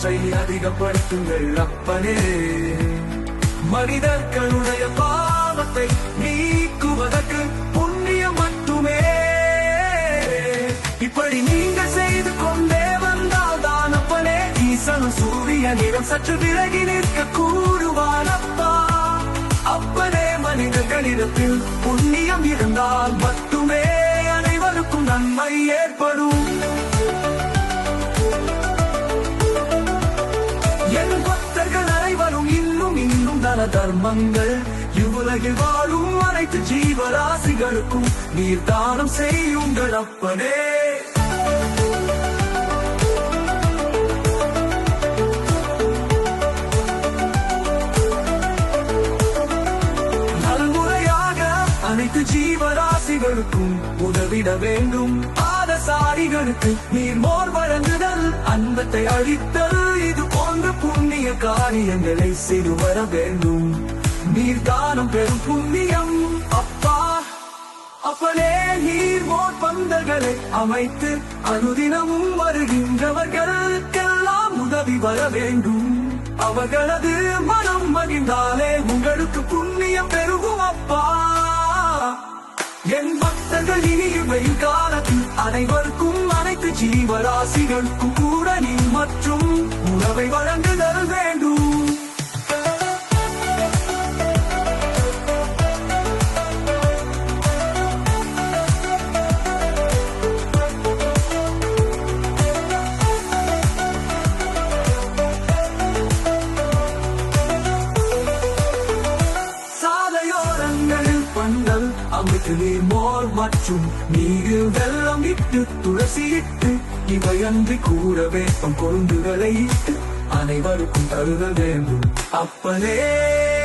ஆற்றை அதிகப்படுத்துங்கள் அப்பனே. மனிதர்களுடைய பாவத்தை நீக்குவதற்கு புண்ணியம் மட்டுமே. இப்படி நீங்க செய்து கொண்டே வந்தால் தான் அப்பனே. ஈசனும் சூரியனிடம் சற்று விலகி நிற்க கூறுவான் அப்பா. அப்பனே மனிதர்களிடத்தில் புண்ணியம் இருந்தால் மட்டுமே அனைவருக்கும் நன்மை ஏற்படும். தர்மங்கள் இவ்வுலகில் வாழும் அனைத்து ஜீவராசிகளுக்கும் நீர் தானம் செய்யுங்கள் அப்பனே. அனைத்து ஜீவராசிகளுக்கும் உதவிட வேண்டும். பாதசாரிகளுக்கு நீர் மோர் வழங்குதல் அன்பத்தை அளித்தல் இது காரியங்களை செய்து வர வேண்டும். நீர் தானம் பெறும் புண்ணியம். அப்பா அப்பனே நீர் ஓர் பந்தல்களை அமைத்து அனுதினமும் வருகின்றவர்களுக்கெல்லாம் உதவி வர வேண்டும். அவர்களது மனம் மகிழ்ந்தாலே உங்களுக்கு புண்ணியம் பெருகும் அப்பா. என் பக்தர்கள் இனியும் காலத்தில் அனைவருக்கும் அனைத்து ஜீவராசிகளுக்கும் கூட நீ மற்றும் உணவை வழங்குதல் பந்தல் நீர் மோர் மற்றும் நீரில் வெள்ளம் இட்டு துளசி இட்டு இவையன்றி கூட வேப்பம் கொழுந்துகளை இட்டு அனைவருக்கும் தருத வேண்டும். அப்பனே.